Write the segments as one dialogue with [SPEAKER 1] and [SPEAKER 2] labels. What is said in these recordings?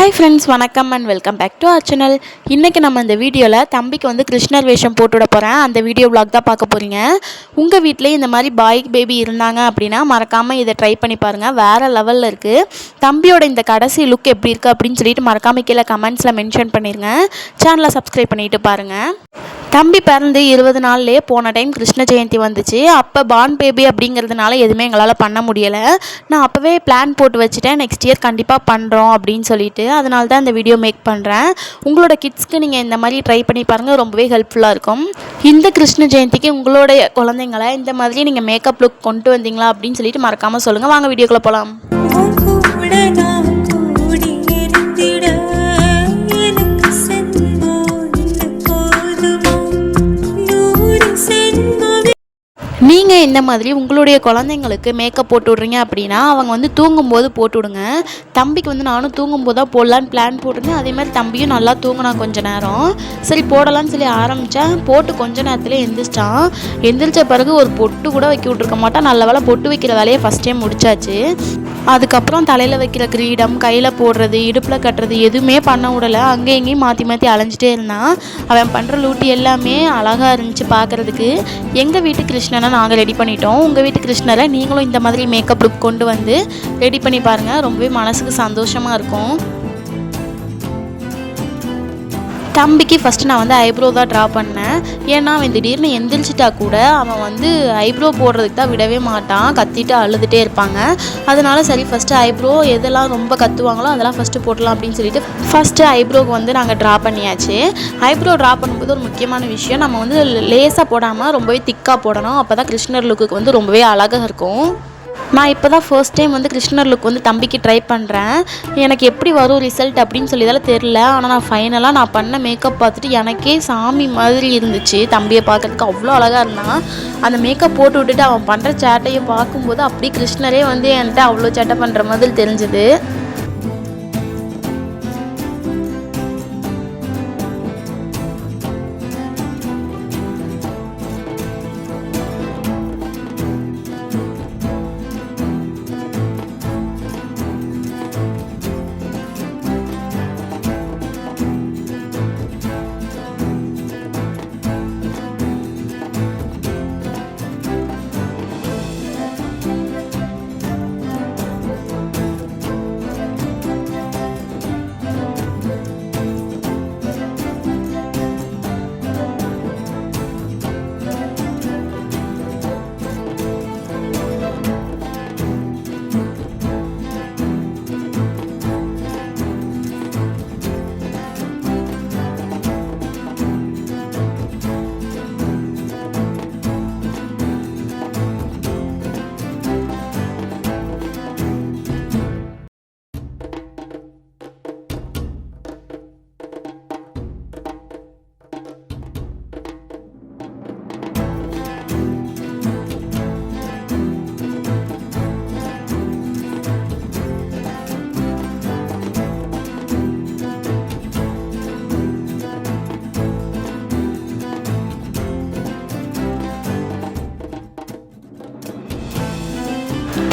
[SPEAKER 1] Hi friends வணக்கம் and welcome back to our channel இன்றைக்கி நம்ம இந்த வீடியோவில் தம்பிக்கு வந்து கிருஷ்ணர் வேஷம் போட்டுவிட போகிறேன் அந்த வீடியோ vlog தான் பார்க்க போகிறீங்க உங்கள் வீட்டிலே இந்த மாதிரி பாய் பேபி இருந்தாங்க அப்படின்னா மறக்காமல் இதை ட்ரை பண்ணி பாருங்கள் வேறு லெவலில் இருக்குது தம்பியோட இந்த கடைசி லுக் எப்படி இருக்குது அப்படின்னு சொல்லிட்டு மறக்காமல் கீழே கமெண்ட்ஸில் மென்ஷன் பண்ணிடுங்க சேனலை சப்ஸ்கிரைப் பண்ணிட்டு பாருங்கள் தம்பி பிறந்து இருபது நாள்லேயே போன டைம் கிருஷ்ண ஜெயந்தி வந்துச்சு. அப்போ பான் பேபி அப்படிங்கிறதுனால எதுவுமே எங்களால் பண்ண முடியலை. நான் அப்போவே பிளான் போட்டு வச்சுட்டேன். நெக்ஸ்ட் இயர் கண்டிப்பாக பண்ணுறோம் அப்படின்னு சொல்லிட்டு. அதனால தான் இந்த வீடியோ மேக் பண்ணுறேன் உங்களோட கிட்ஸ்க்கு நீங்கள் இந்த மாதிரி ட்ரை பண்ணி பாருங்கள் ரொம்பவே ஹெல்ப்ஃபுல்லாக இருக்கும். இந்த கிருஷ்ண ஜெயந்திக்கு உங்களுடைய குழந்தைங்களை இந்த மாதிரி நீங்கள் மேக்கப் லுக் கொண்டு வந்தீங்களா அப்படின்னு சொல்லிட்டு மறக்காமல் சொல்லுங்கள் வாங்க வீடியோக்குள்ளே போகலாம் நீங்கள் இந்த மாதிரி உங்களுடைய குழந்தைங்களுக்கு மேக்கப் போட்டு விட்றீங்க அப்படின்னா அவங்க வந்து தூங்கும்போது போட்டு விடுங்க. தம்பிக்கு வந்து நானும் தூங்கும்போது தான் போடலான்னு பிளான் போட்டிருந்தேன். அதே மாதிரி தம்பியும் நல்லா தூங்கினா கொஞ்ச நேரம். சரி போடலான்னு சொல்லி ஆரம்பித்தேன் போட்டு கொஞ்ச நேரத்தில் எந்திரிச்சிட்டான். எந்திரிச்ச பிறகு ஒரு பொட்டு கூட வைக்க விட்ருக்க மாட்டான். நல்ல வேலை பொட்டு வைக்கிற வேலையை ஃபஸ்ட் டைம் முடிச்சாச்சு. அதுக்கப்புறம் தலையில் வைக்கிற கிரீடம் கையில் போடுறது இடுப்பில் கட்டுறது எதுவுமே பண்ண விடலை அங்கே இங்கேயும் மாற்றி மாற்றி அலைஞ்சிட்டே இருந்தான். அவன் பண்ணுற லூட்டி எல்லாமே அழகாக இருந்துச்சு பார்க்குறதுக்கு எங்கள் வீட்டு கிருஷ்ணனை நாங்கள் ரெடி பண்ணிட்டோம். உங்கள் வீட்டு கிருஷ்ணரை நீங்களும் இந்த மாதிரி மேக்கப் லுக் கொண்டு வந்து ரெடி பண்ணி பாருங்கள் ரொம்பவே மனசுக்கு சந்தோஷமாக இருக்கும். தம்பிக்கு ஃபஸ்ட்டு நான் வந்து ஐப்ரோ தான் ட்ரா பண்ணேன். ஏன்னா அவன் திடீர்னு எந்திரிச்சிட்டா கூட அவன் வந்து ஐப்ரோ போடுறதுக்கு தான் விடவே மாட்டான். கத்திட்டு அழுதுகிட்டே இருப்பாங்க. அதனால் சரி ஃபஸ்ட்டு ஐப்ரோ எதெல்லாம் ரொம்ப கத்துவாங்களோ அதெல்லாம் ஃபஸ்ட்டு போடலாம் அப்படின்னு சொல்லிட்டு ஃபஸ்ட்டு ஐப்ரோக்கு வந்து நாங்கள் ட்ரா பண்ணியாச்சு. ஐப்ரோ ட்ரா பண்ணும்போது ஒரு முக்கியமான விஷயம் நம்ம வந்து லேசாக போடாமல் ரொம்பவே திக்காக போடணும். அப்போ தான் கிருஷ்ணர் லுக்கு வந்து ரொம்பவே அழகாக இருக்கும். நான் இப்போ தான் ஃபர்ஸ்ட் டைம் வந்து கிருஷ்ணர் லுக் வந்து தம்பிக்கு ட்ரை பண்ணுறேன் எனக்கு எப்படி வரும் ரிசல்ட் அப்படின்னு சொல்லிதால தெரில ஆனால் நான் ஃபைனலாக நான் பண்ண மேக்கப் பார்த்துட்டு எனக்கே சாமி மாதிரி இருந்துச்சு. தம்பியை பார்க்கறதுக்கு அவ்வளோ அழகாக இருந்தான். அந்த மேக்கப் போட்டு விட்டுட்டு அவன் பண்ணுற சேட்டையை பார்க்கும்போது அப்படியே கிருஷ்ணரே வந்து என்கிட்ட அவ்வளோ சேட்டை பண்ணுற மாதிரி தெரிஞ்சுது.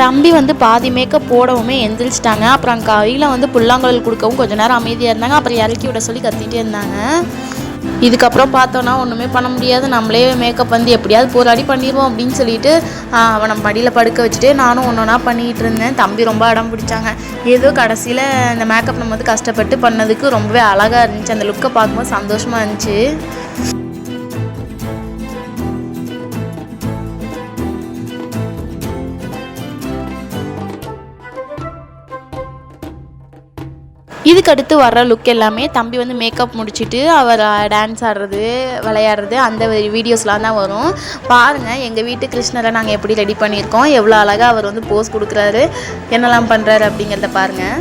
[SPEAKER 1] தம்பி வந்து பாதி மேக்கப் போடவுமே எந்திரிச்சிட்டாங்க. அப்புறம் கையில் வந்து புல்லாங்குழல் கொடுக்கவும் கொஞ்ச நேரம் அமைதியாக இருந்தாங்க. அப்புறம் இறக்கி விட சொல்லி கத்திட்டே இருந்தாங்க. இதுக்கப்புறம் பார்த்தோன்னா ஒன்றுமே பண்ண முடியாது. நம்மளே மேக்கப் வந்து எப்படியாவது போராடி பண்ணிடுவோம் அப்படின்னு சொல்லிட்டு அவனை மடியில் படுக்க வச்சுட்டு நானும் ஒன்று ஒன்றா பண்ணிகிட்டு இருந்தேன். தம்பி ரொம்ப அடம் பிடிச்சாங்க. ஏதோ கடைசியில் இந்த மேக்கப் நம்ம வந்து கஷ்டப்பட்டு பண்ணதுக்கு ரொம்பவே அழகாக இருந்துச்சு. அந்த லுக்கை பார்க்கும்போது சந்தோஷமாக இருந்துச்சு. இதுக்கடுத்து வர்ற லுக் எல்லாமே தம்பி வந்து மேக்கப் முடிச்சுட்டு அவர் டான்ஸ் ஆடுறது விளையாடுறது அந்த வீடியோஸ்லாம் தான் வரும். பாருங்கள் எங்கள் வீட்டு கிருஷ்ணரை நாங்கள் எப்படி ரெடி பண்ணியிருக்கோம். எவ்வளோ அழகாக அவர் வந்து போஸ் கொடுக்குறாரு. என்னெல்லாம் பண்ணுறாரு அப்படிங்கிறத பாருங்கள்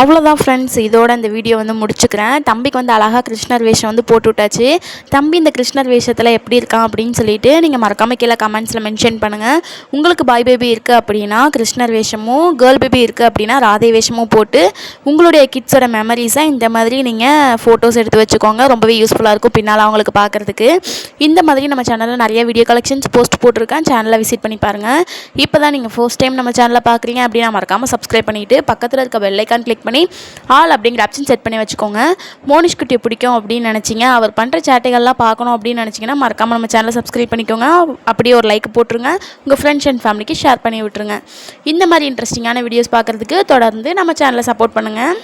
[SPEAKER 1] அவ்வளோதான் ஃப்ரெண்ட்ஸ் இதோட இந்த வீடியோ வந்து முடிச்சுக்கிறேன். தம்பிக்கு வந்து அழகாக கிருஷ்ணர் வேஷம் வந்து போட்டு விட்டாச்சு. தம்பி இந்த கிருஷ்ணர் வேஷத்தில் எப்படி இருக்கான் அப்படின்னு சொல்லிட்டு நீங்கள் மறக்காமல் கீழே கமெண்ட்ஸில் மென்ஷன் பண்ணுங்கள் உங்களுக்கு பாய் பேபி இருக்குது அப்படின்னா கிருஷ்ணர் வேஷமும் கேர்ள் பேபி இருக்குது அப்படின்னா ராதே வேஷமும் போட்டு உங்களுடைய கிட்ஸோட மெமரிஸை இந்த மாதிரி நீங்கள் ஃபோட்டோஸ் எடுத்து வச்சுக்கோங்க. ரொம்பவே யூஸ்ஃபுல்லாக இருக்கும் பின்னால் அவங்களுக்கு பார்க்குறதுக்கு. இந்த மாதிரி நம்ம சேனலில் நிறைய வீடியோ கலெக்ஷன்ஸ் போஸ்ட் போட்டிருக்கேன். சேனலை விசிட் பண்ணி பாருங்கள் இப்போ தான் நீங்கள் ஃபர்ஸ்ட் டைம் நம்ம சேனலை பார்க்குறீங்க அப்படின்னா மறக்காமல் சப்ஸ்கிரைப் பண்ணிவிட்டு பக்கத்தில் இருக்க பெல்லைக்கான் கிளிக் பண்ணி ஆல் அப்படிங்கிற ஆப்ஷன் செட் பண்ணி வச்சுக்கோங்க. மோனிஷ் குட்டியை பிடிக்கும் அப்படின்னு நினச்சிங்க. அவர் பண்ணுற சேட்டைகள்லாம் பார்க்கணும் அப்படின்னு நினச்சிங்கன்னா மறக்காமல் நம்ம சேனலை சப்ஸ்கிரைப் பண்ணிக்கோங்க. அப்படியே ஒரு லைக் போட்டுருங்க. உங்கள் ஃப்ரெண்ட்ஸ் அண்ட் ஃபேமிலிக்கு ஷேர் பண்ணி விட்டுருங்க. இந்த மாதிரி இன்ட்ரெஸ்டிங்கான வீடியோஸ் பார்க்குறதுக்கு தொடர்ந்து நம்ம சேனலை சப்போர்ட் பண்ணுங்கள்